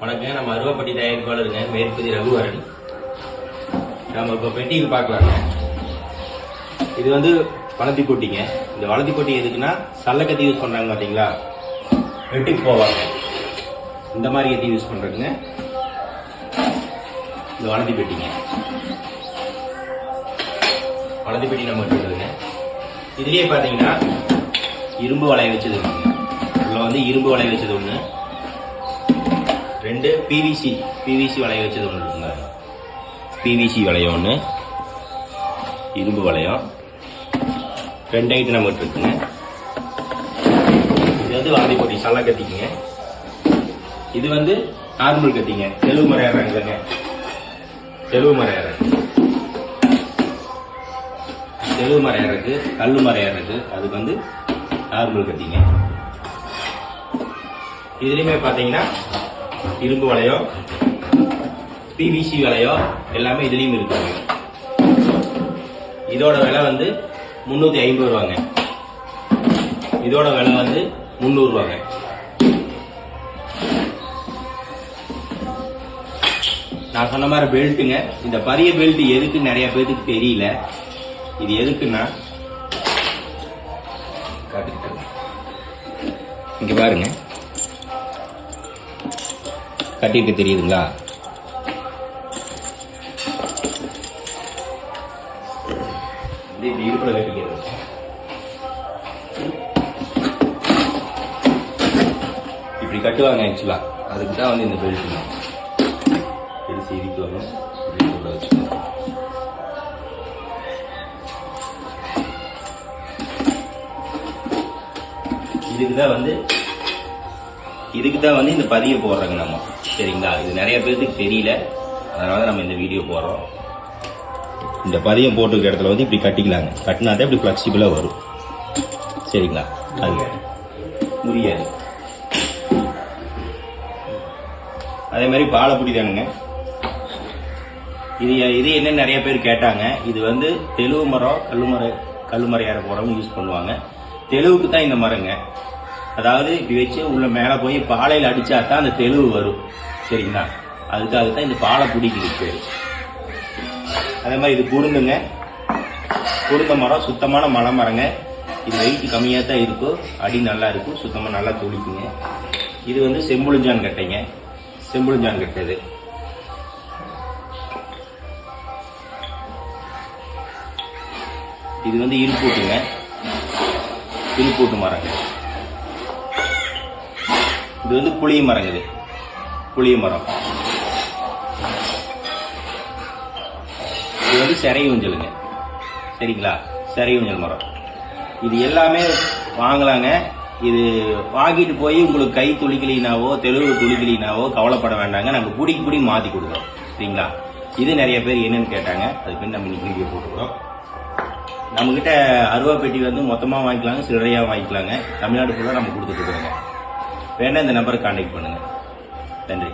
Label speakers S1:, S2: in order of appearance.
S1: வணக்கம் நம்ம அருவாப்பட்டி தயாரிப்பாளருங்க மேற்பதி ரகுவரன் நம்ம இப்போ பெட்டியில் பார்க்கலாங்க. இது வந்து வளர்த்தி கொட்டிங்க இந்த வளர்த்தி கொட்டி எதுக்குன்னா சல்லக்கத்தி யூஸ் பண்ணுறாங்க பார்த்தீங்களா வெட்டுக்கு போவாங்க. இந்த மாதிரி கத்தி யூஸ் பண்ணுறதுங்க இந்த வளர்த்தி பெட்டிங்க வளர்த்தி பெட்டி நம்ம எடுத்துக்கிறதுங்க இதுலேயே பார்த்தீங்கன்னா இரும்பு வளைய வச்சது ஒன்று இதில் வந்து இரும்பு வளைய வச்சது ஒன்று ரெண்டு பிவிசி பிவிசி வளைய வச்சது ஒன்று இருக்குங்க. பிவிசி வளையம் ஒன்று இரும்பு வளையம். ரெண்டு ஐட்டம் நம்மகிட்ட இருக்குங்க. இது வந்து வாந்தி போட்டி சல்ல கத்திக்குங்க இது வந்து நார்மல் கத்திங்க தெலுங்கு மரம் ஏறாங்க தெலுங்கு மரம் ஏற தெலுங்கு மரம் ஏறக்கு கல்லு மரம் ஏறக்கு அதுக்கு வந்து நார்மல் கத்திங்க இதுலேயுமே பார்த்தீங்கன்னா இரும்பு வளையம் பிவிசி வளையம் எல்லாமே இதுலயும் இருக்குங்க இதோட விலை வந்து முன்னூத்தி ஐம்பது ரூபாங்க. இதோட விலை வந்து முந்நூறு ரூபாங்க. நான் சொன்ன மாதிரி பெல்ட்டுங்க இந்த பரிய பெல்ட் எதுக்கு நிறைய பேருக்கு தெரியல. இது எதுக்குன்னா காட்டுக்கிட்டேன். இங்க பாருங்க. கட்டியிருக்க தெரியுதுங்களா? இப்படி கட்டிக்கிறது. இப்படி கட்டுவாங்க ஆக்சுவலா அதுக்கு தான் வந்து இந்த பெல்ட் பெருசு இதுக்கு இதுக்கு தான் வந்து இதுக்கு தான் வந்து இந்த பதிவு போடுறோங்க நம்ம. சரிங்களா? இது நிறைய பேருக்கு தெரியல. அதனால நம்ம இந்த வீடியோ போடுறோம். இந்த பதியம் போட்டுருக்க இடத்துல வந்து இப்படி கட்டிக்கலாங்க. கட்டினா தான் இப்படி ஃப்ளெக்சிபிளாக வரும். சரிங்களா? அது முடியாது. அதே மாதிரி பாலப்புடி தானுங்க. இது இது என்ன நிறைய பேர் கேட்டாங்க. இது வந்து தெலுவு மரம் கல்லுமரம் கல்லுமரம் போகிறவங்க யூஸ் பண்ணுவாங்க. தெலுவுக்கு தான் இந்த மரங்க. அதாவது இப்படி வச்சு உள்ள மேலே போய் பாலையில் அடித்தா தான் அந்த தெளிவு வரும். சரிங்களா? அதுக்காக தான் இந்த பாலை பிடிக்குது பேர் அதே மாதிரி இது குருந்துங்க குருந்த மரம் சுத்தமான மலை மரங்க. இது வெயிட் கம்மியாக தான் இருக்கும். அடி நல்லா இருக்கும். சுத்தமாக நல்லா துளிக்குங்க. இது வந்து செம்புளிஞ்சான் கட்டைங்க. செம்புளிஞ்சான் கட்டை இது இது வந்து இருப்பூட்டுங்க இருப்பூட்டு மரங்க. இது வந்து புளிய மரம் இது. புளிய மரம். இது வந்து சிறை ஊஞ்சலுங்க. சரிங்களா? சிறை ஊஞ்சல் மரம். இது எல்லாமே வாங்கலாங்க. இது வாங்கிட்டு போய் உங்களுக்கு கை துளிக்கலினாவோ தெளிவு துளிக்கலினாவோ கவலைப்பட வேண்டாங்க. நாங்கள் புடி பிடி மாற்றி கொடுக்குறோம். சரிங்களா? இது நிறைய பேர் என்னன்னு கேட்டாங்க. அது பின் நம்ம இன்னைக்கு வீடியோ போட்டுக்கிறோம். நம்மக்கிட்ட அருவா பெட்டி வந்து மொத்தமாக வாங்கிக்கலாங்க சில்லறையாக வாங்கிக்கலாங்க. தமிழ்நாடு ஃபுல்லாக நம்ம கொடுத்துட்டு இருக்கிறோங்க. வேணா இந்த நம்பருக்கு கான்டாக்ட் பண்ணுங்க. நன்றி.